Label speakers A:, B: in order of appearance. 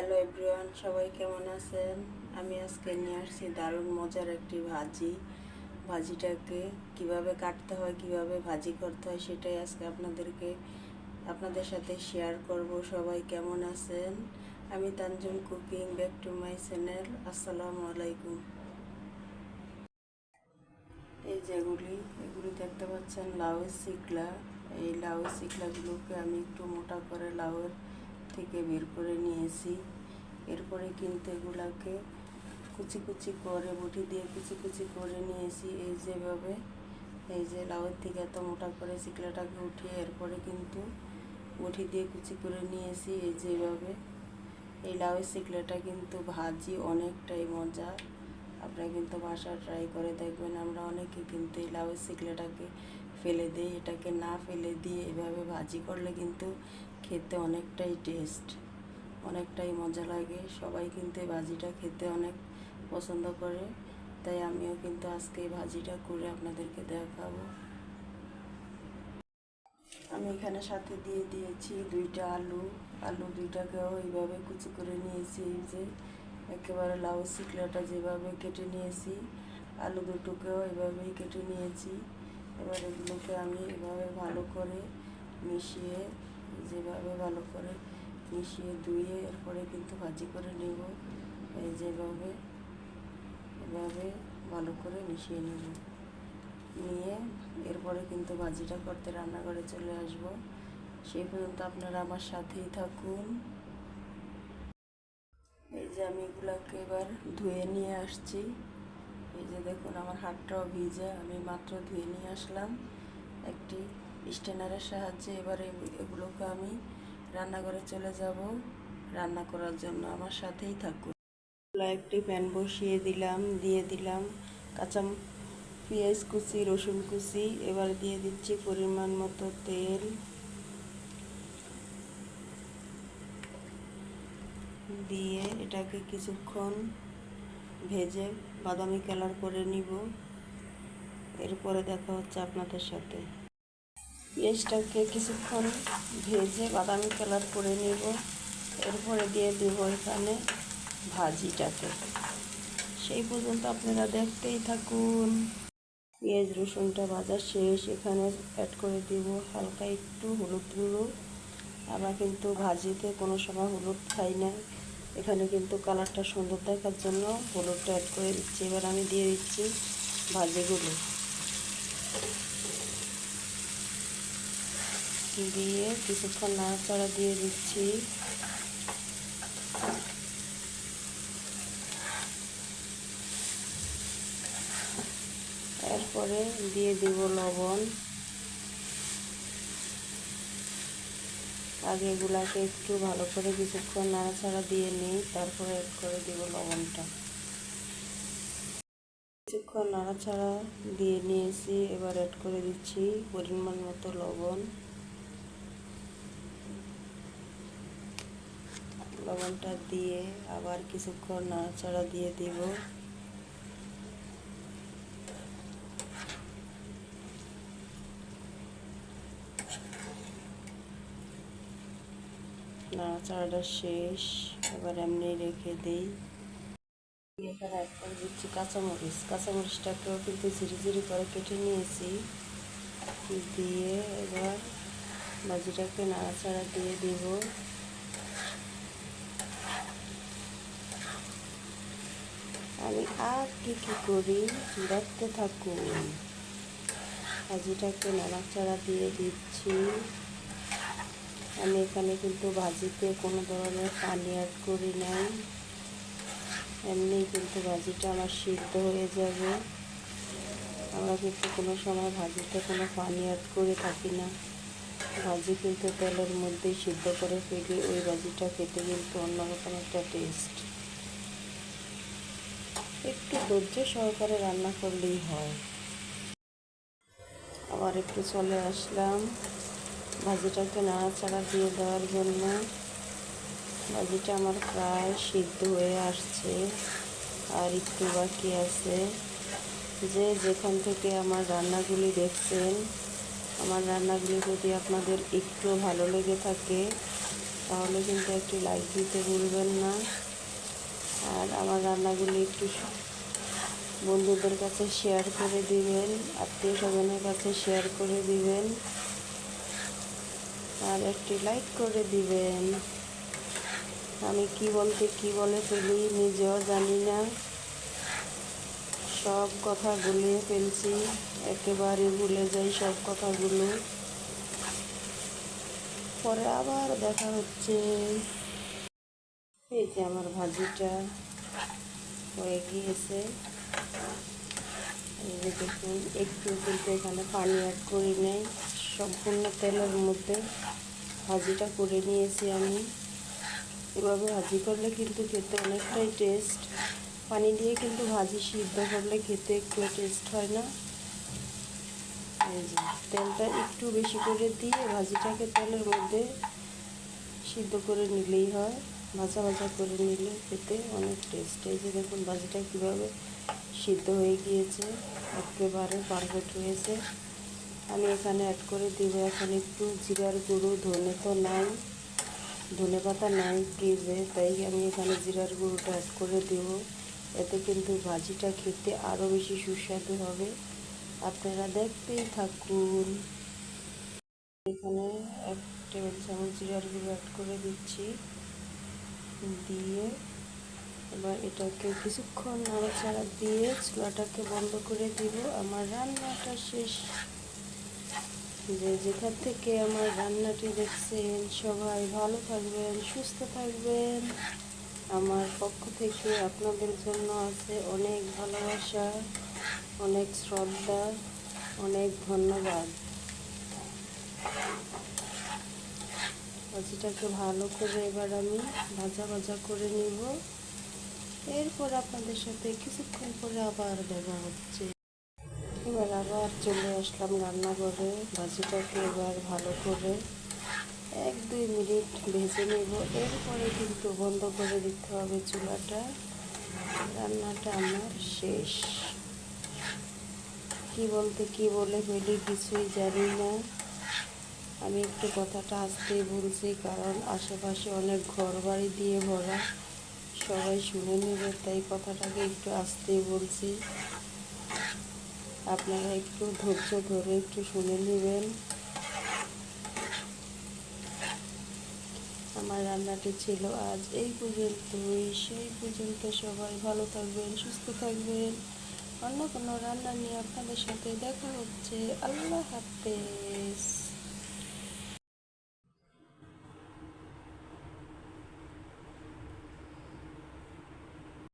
A: Hello everyone সবাই কেমন আছেন? আমি আজকে নিয়ে আসছি দারুণ মজার একটি ভাজি। ভাজিটাকে কীভাবে কাটতে হয়, কীভাবে ভাজি করতে হয় সেটাই আজকে আপনাদেরকে, আপনাদের সাথে শেয়ার করব। সবাই কেমন আছেন? আমি Tanjum cooking back to my channel আসসালামু আলাইকুম। এই যেগুলি এগুলি দেখতে পাচ্ছেন, লাউয়ের শিকলা এই লাউয়ের শিকলাগুলোকে আমি একটু মোটা করে লাউয়ের থেকে বের করে নিয়েছি। এরপরে কিন্তু এগুলাকে কুচি কুচি করে বটি দিয়ে কুচি কুচি করে নিয়েছি এই যেভাবে। এই যে লাউয়ের থেকে এত মোটা করে শিকলাটাকে উঠিয়ে এরপরে কিন্তু বটি দিয়ে কুচি করে নিয়েছি এই যেভাবে। এই লাউয়ের শিকলাটা কিন্তু ভাজি অনেকটাই মজা। আপনারা কিন্তু বাসা ট্রাই করে দেখবেন, আমরা অনেকে কিন্তু এই লাউয়ের শিকলাটাকে ফেলে দিই, এটাকে না ফেলে দিয়ে এভাবে ভাজি করলে কিন্তু খেতে অনেকটাই টেস্ট অনেকটাই মজা লাগে। সবাই কিন্তু এই ভাজিটা খেতে অনেক পছন্দ করে, তাই আমিও কিন্তু আজকে এই ভাজিটা করে আপনাদেরকে দেখাবো। আমি এখানে সাথে দিয়ে দিয়েছি দুইটা আলু। আলু দুইটাকেও এইভাবে কুচি করে নিয়েছি, এই যে একেবারে লাউ শিকলাটা যেভাবে কেটে নিয়েছি, আলু দুটোকেও এভাবেই কেটে নিয়েছি। এবার এগুলোকে আমি এভাবে ভালো করে মিশিয়ে যেভাবে ভালো করে মিশিয়ে ধুয়ে এরপরে কিন্তু ভাজি করে নেব। এই যেভাবে, এভাবে ভালো করে মিশিয়ে নেব। নিয়ে এরপরে কিন্তু ভাজিটা করতে রান্নাঘরে চলে আসব। সেই পর্যন্ত আপনারা আমার সাথেই থাকুন। এই যে আমি এগুলাকে এবার ধুয়ে নিয়ে আসছি। এই যে দেখুন আমার হাতটাও ভিজে, আমি মাত্র ধুয়ে নিয়ে আসলাম। একটি স্টেনারের সাহায্যে এবারে এগুলোকে আমি রান্নাঘরে চলে যাব। রান্না করার জন্য আমার সাথেই থাকুন। একটি প্যান বসিয়ে দিলাম, দিয়ে দিলাম কাঁচা পেঁয়াজ কুচি, রসুন কুচি, এবার দিয়ে দিচ্ছি পরিমাণ মতো তেল। দিয়ে এটাকে কিছুক্ষণ ভেজে বাদামি কালার করে নিব। এরপরে দেখা হচ্ছে আপনাদের সাথে। পেঁয়াজটাকে কিছুক্ষণ ভেজে বাদামি কালার করে নিব। এরপরে দিয়ে দেব এখানে ভাজিটাকে। সেই পর্যন্ত আপনারা দেখতেই থাকুন। পেঁয়াজ, রসুনটা ভাজা শেষ। এখানে অ্যাড করে দিব হালকা একটু হলুদ গুঁড়ো। আমরা কিন্তু ভাজিতে কোনো সময় হলুদ খাই না। এখানে কিন্তু কালারটা সুন্দর দেখার জন্য হলুদটা অ্যাড করে দিচ্ছি। এবার আমি দিয়ে দিচ্ছি ভাজিগুলো। দিয়ে কিছুক্ষণ নাড়াচাড়া দিয়ে দিচ্ছি। এরপরে দিয়ে দিব লবণ। আগে এগুলাকে একটু ভালো করে কিছুক্ষণ নাড়াচাড়া দিয়ে নিই, তারপরে এড করে দিব লবণটা। কিছুক্ষণ নাড়াচাড়া দিয়ে নিয়েছি, এবার অ্যাড করে দিচ্ছি পরিমাণ মতো লবণ। লবণটা দিয়ে আবার কিছুক্ষণ নাড়াচাড়া দিয়ে দিব। নাড়াচাড়াটা শেষ, এবার এমনি রেখে দিই। এখানে এক করে দিচ্ছি কাঁচামরিচ। কাঁচামরিচটাকেও কিন্তু ঝিরি ঝিরি করে কেটে নিয়েছি। দিয়ে এবার ভাজিটাকে নাড়াচাড়া দিয়ে দিব আমি আর কি কি করি দেখতে থাকুন ভাজিটাকে নাড়াচাড়া দিয়ে দিচ্ছি, আমি এখানে কিন্তু ভাজিতে কোনো ধরনের পানি অ্যাড করি নাই। এমনি কিন্তু ভাজিটা আমার সিদ্ধ হয়ে যাবে। আমরা কিন্তু কোনো সময় ভাজিতে কোনো পানি অ্যাড করে থাকি না। ভাজি কিন্তু তেলের মধ্যেই সিদ্ধ করে ফেলি, ওই ভাজিটা খেতে কিন্তু অন্যরকম একটা টেস্ট একটু ধৈর্য সহকারে রান্না করলেই হয়। আবার একটু চলে আসলাম। ভাজিটাকে নাড়াচাড়া দিয়ে দেওয়ার জন্য। ভাজিটা আমার প্রায় সিদ্ধ হয়ে আসছে আর একটু বাকি আছে। যে যেখান থেকে আমার রান্নাগুলি দেখছেন, আমার রান্নাগুলি যদি আপনাদের একটু ভালো লেগে থাকে, তাহলে কিন্তু একটি লাইক দিতে ভুলবেন না। আর আমার রান্নাগুলি একটু বন্ধুদের কাছে শেয়ার করে দিবেন, আত্মীয় স্বজনের কাছে শেয়ার করে দিবেন, আর একটি লাইক করে দিবেন। আমি কি বলতে কি বলে ফেলি নিজেও জানি না। সব কথা গুলিয়ে ফেলছি, একেবারে ভুলে যাই সব কথাগুলো। পরে আবার দেখা হচ্ছে। এই যে আমার ভাজিটা হয়ে গিয়েছে। এই যে দেখুন, একটু কিন্তু এখানে পানি অ্যাড করি নেই। সম্পূর্ণ তেলের মধ্যে ভাজিটা করে নিয়েছি আমি। এভাবে ভাজি করলে কিন্তু খেতে অনেকটাই টেস্ট পানি দিয়ে কিন্তু ভাজি সিদ্ধ করলে খেতে একটু টেস্ট হয় না। তেলটা একটু বেশি করে দিয়ে ভাজিটাকে তেলের মধ্যে সিদ্ধ করে নিলেই হয়। ভাজা ভাজা করে নিলে খেতে অনেক টেস্ট এই যে দেখুন ভাজিটা কীভাবে সিদ্ধ হয়ে গিয়েছে, একেবারে পারফেক্ট হয়েছে। আমি এখানে অ্যাড করে দিব এখন একটু জিরার গুঁড়ো, ধনে তো নাই, ধনে পাতা নাই ফ্রিজে তাই আমি এখানে জিরার গুঁড়োটা অ্যাড করে দেব। এতে কিন্তু ভাজিটা খেতে আরও বেশি সুস্বাদু হবে। আপনারা দেখতেই থাকুন। এখানে এক টেবিল চামচ জিরার গুঁড়ো অ্যাড করে দিচ্ছি। দিয়ে এবার এটাকে কিছুক্ষণ নাড়াচাড়া দিয়ে চুলাটাকে বন্ধ করে দিব। আমার রান্নাটা শেষ। যে যেখান থেকে আমার রান্নাটি দেখছেন, সবাই ভালো থাকবেন, সুস্থ থাকবেন। আমার পক্ষ থেকে আপনাদের জন্য আছে অনেক ভালোবাসা, অনেক শ্রদ্ধা, অনেক ধন্যবাদ। ভাজিটাকে ভালো করে এবার আমি ভাজা ভাজা করে নিব। এরপর আপনাদের সাথে কিছুক্ষণ পরে আবার দেখা হচ্ছে। এবার আবার চলে আসলাম রান্নাঘরে। ভাজিটাকে এবার ভালো করে এক দুই মিনিট ভেজে নেব। এরপরে কিন্তু বন্ধ করে দিতে হবে চুলাটা। রান্নাটা আমার শেষ। কি বলতে কি বলে ফেলি কিছুই জানি না। আমি একটু কথাটা আসতেই বলছি, কারণ আশেপাশে অনেক ঘর বাড়ি দিয়ে ভরা, সবাই শুনে নেবে, তাই কথাটাকে একটু আসতেই বলছি। আপনারা একটু ধৈর্য ধরে একটু শুনে নেবেন। আমার রান্নাটি ছিল আজ এই পর্যন্তই, সেই পর্যন্ত সবাই ভালো থাকবেন, সুস্থ থাকবেন। অন্য কোনো রান্না নিয়ে আপনাদের সাথে দেখা হচ্ছে। আল্লাহ হাফেজ।